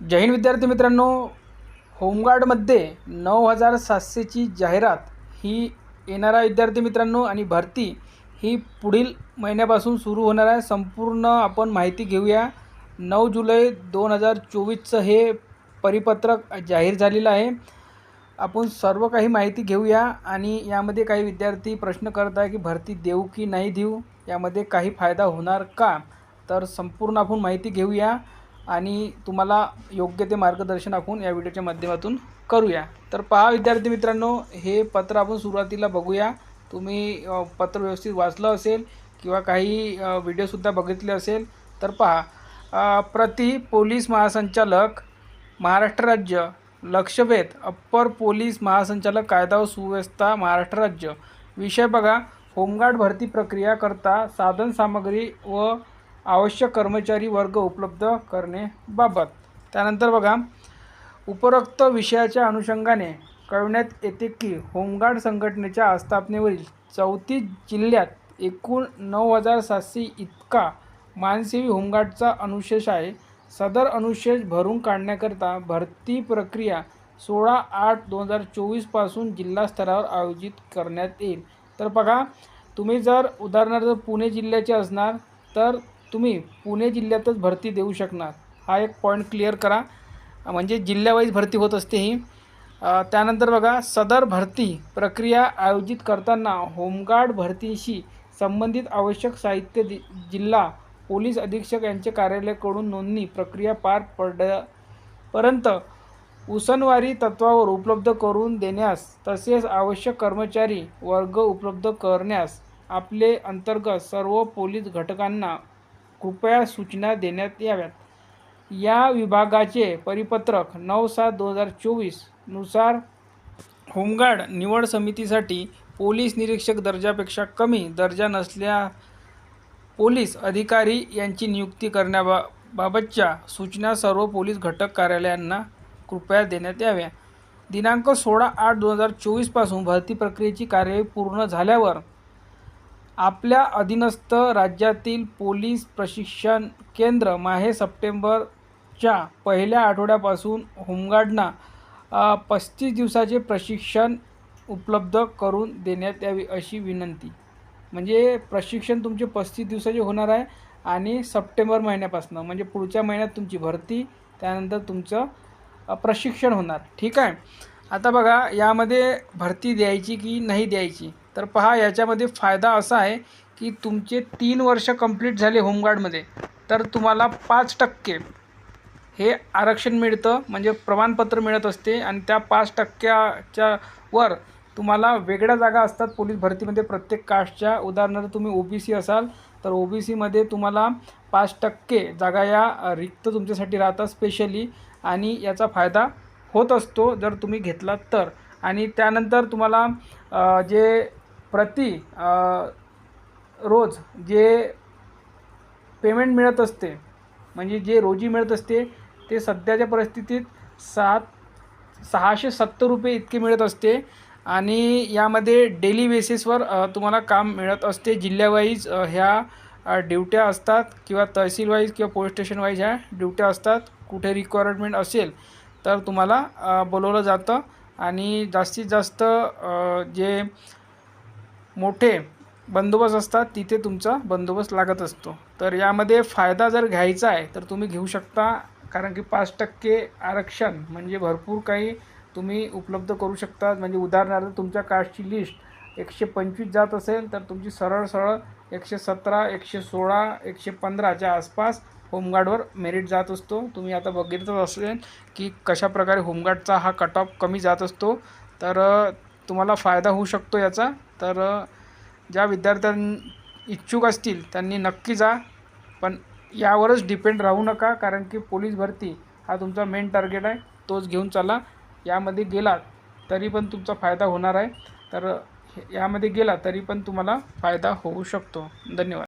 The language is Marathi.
जय हिंद विद्यार्थी मित्रांनो. होमगार्डमध्ये नऊ हजार सातशेची जाहिरात ही येणारा विद्यार्थी मित्रांनो आणि भरती ही पुढील महिन्यापासून सुरू होणार आहे. संपूर्ण आपण माहिती घेऊया. नऊ जुलै दोन हजार चोवीसचं हे परिपत्रक जाहीर झालेलं आहे. आपण सर्व काही माहिती घेऊया आणि यामध्ये काही विद्यार्थी प्रश्न करत आहे की भरती देऊ की नाही देऊ यामध्ये काही फायदा होणार का? तर संपूर्ण आपण माहिती घेऊया. आणि तुम्हाला योग्य ते मार्गदर्शन आपण या व्हिडिओच्या माध्यमातून करूया. तर पहा विद्यार्थी मित्रांनो हे पत्र आपण सुरुवातीला बघूया. तुम्ही पत्र व्यवस्थित वाचलं असेल किंवा काही व्हिडिओसुद्धा बघितले असेल तर पहा प्रति पोलीस महासंचालक महाराष्ट्र राज्य लक्षवेध अप्पर पोलीस महासंचालक कायदा व सुव्यवस्था महाराष्ट्र राज्य. विषय बघा होमगार्ड भरती प्रक्रिया करता साधन सामग्री व आवश्यक कर्मचारी वर्ग उपलब्ध करणेबाबत त्यानंतर बघा उपरोक्त विषयाच्या अनुषंगाने कळवण्यात येते की होमगार्ड संघटनेच्या आस्थापनेवरील चौतीस जिल्ह्यात एकूण नऊ हजार सातशे इतका मानसेवी होमगार्डचा अनुशेष आहे. सदर अनुशेष भरून काढण्याकरता भरती प्रक्रिया सोळा आठ दोन हजार चोवीसपासून जिल्हा स्तरावर आयोजित करण्यात येईल. तर बघा तुम्ही जर उदाहरणार्थ पुणे जिल्ह्याचे असणार तर तुम्ही पुणे जिल्ह्यातच भरती देऊ शकणार. हा एक पॉईंट क्लिअर करा. म्हणजे जिल्ह्यावाईज भरती होत असते ही. त्यानंतर बघा सदर भरती प्रक्रिया आयोजित करताना होमगार्ड भरतीशी संबंधित आवश्यक साहित्य दि जिल्हा पोलीस अधीक्षक यांचे कार्यालयाकडून नोंदणी प्रक्रिया पार पडपर्यंत उसनवारी तत्वावर उपलब्ध करून देण्यास तसेच आवश्यक कर्मचारी वर्ग उपलब्ध करण्यास आपले अंतर्गत सर्व पोलीस घटकांना कृपया सूचना देण्यात याव्यात. या विभागाचे परिपत्रक नऊ सात दोन हजार चोवीसनुसार होमगार्ड निवड समितीसाठी पोलीस निरीक्षक दर्जापेक्षा कमी दर्जा नसल्या पोलीस अधिकारी यांची नियुक्ती करण्याबा बाबतच्या सूचना सर्व पोलीस घटक कार्यालयांना कृपया देण्यात याव्या. दिनांक सोळा आठ दोन हजार चोवीसपासून भरती प्रक्रियेची कार्यवाही पूर्ण झाल्यावर आपल्या अधीनस्थ राज्यातील पोलीस प्रशिक्षण केंद्र माहे सप्टेंबरच्या पहिल्या आठवड्यापासून होमगार्डना पस्तीस दिवसाचे प्रशिक्षण उपलब्ध करून देण्यात यावी अशी विनंती. म्हणजे प्रशिक्षण तुमचे पस्तीस दिवसाचे होणार आहे आणि सप्टेंबर महिन्यापासून म्हणजे पुढच्या महिन्यात तुमची भरती त्यानंतर तुमचं प्रशिक्षण होणार. ठीक आहे? आता बघा यामध्ये भरती द्यायची की नाही द्यायची? तर पहा याच्यामध्ये फायदा असा आहे की तुमचे तीन वर्ष कंप्लीट झाले होमगार्डमध्ये तर तुम्हाला पाच टक्के हे आरक्षण मिळतं म्हणजे प्रमाणपत्र मिळत असते आणि त्या पाच टक्क्याच्या वर तुम्हाला वेगळ्या जागा असतात पोलीस भरतीमध्ये. प्रत्येक कास्टच्या उदाहरणार्थ तुम्ही ओ बी सी असाल तर ओ बी सीमध्ये तुम्हाला पाच टक्के जागा या रिक्त तुमच्यासाठी राहतात स्पेशली आणि याचा फायदा होत असतो जर तुम्ही घेतलात तर. आणि त्यानंतर तुम्हाला जे प्रति रोज जे पेमेंट मिळत असते म्हणजे जे रोजी मिळत असते ते सध्याच्या परिस्थितीत सात सहाशे सत्तर रुपये इतके मिळत असते. आणि यामध्ये डेली बेसिसवर तुम्हाला काम मिळत असते. जिल्ह्यावाईज ह्या ड्युट्या असतात किंवा तहसीलवाईज किंवा पोलीस स्टेशन वाईज ह्या ड्युट्या असतात. कुठे रिक्वायरमेंट असेल तर तुम्हाला बोलवलं जातं. आणि जास्तीत जास्त जे मोठे बंदोबस्त असतात तिथे तुमचा बंदोबस्त लागत असतो. तर यामध्ये फायदा जर घ्यायचा आहे तर तुम्ही घेऊ शकता कारण की पाच टक्के आरक्षण म्हणजे भरपूर काही तुम्ही उपलब्ध करू शकता. म्हणजे उदाहरणार्थ तुमच्या कास्टची लिस्ट एकशे पंचवीस जात असेल तर तुमची सरळ सरळ एकशे सतरा एकशे सोळा एकशे पंधराच्या आसपास होमगार्डवर मेरिट जात असतो. तुम्ही आता बघितच असेल की कशाप्रकारे होमगार्डचा हा कट ऑफ कमी जात असतो. तर तुम्हाला फायदा होऊ शकतो याचा. तर ज्या विद्यार्थ्यां इच्छुक असतील त्यांनी नक्की जा पण यावरच डिपेंड राहू नका कारण की पोलीस भरती हा तुमचा मेन टार्गेट आहे तोच घेऊन चला. यामध्ये गेलात तरी पण तुमचा फायदा होणार आहे. तर हे- यामध्ये गेला तरी पण तुम्हाला फायदा होऊ शकतो. धन्यवाद.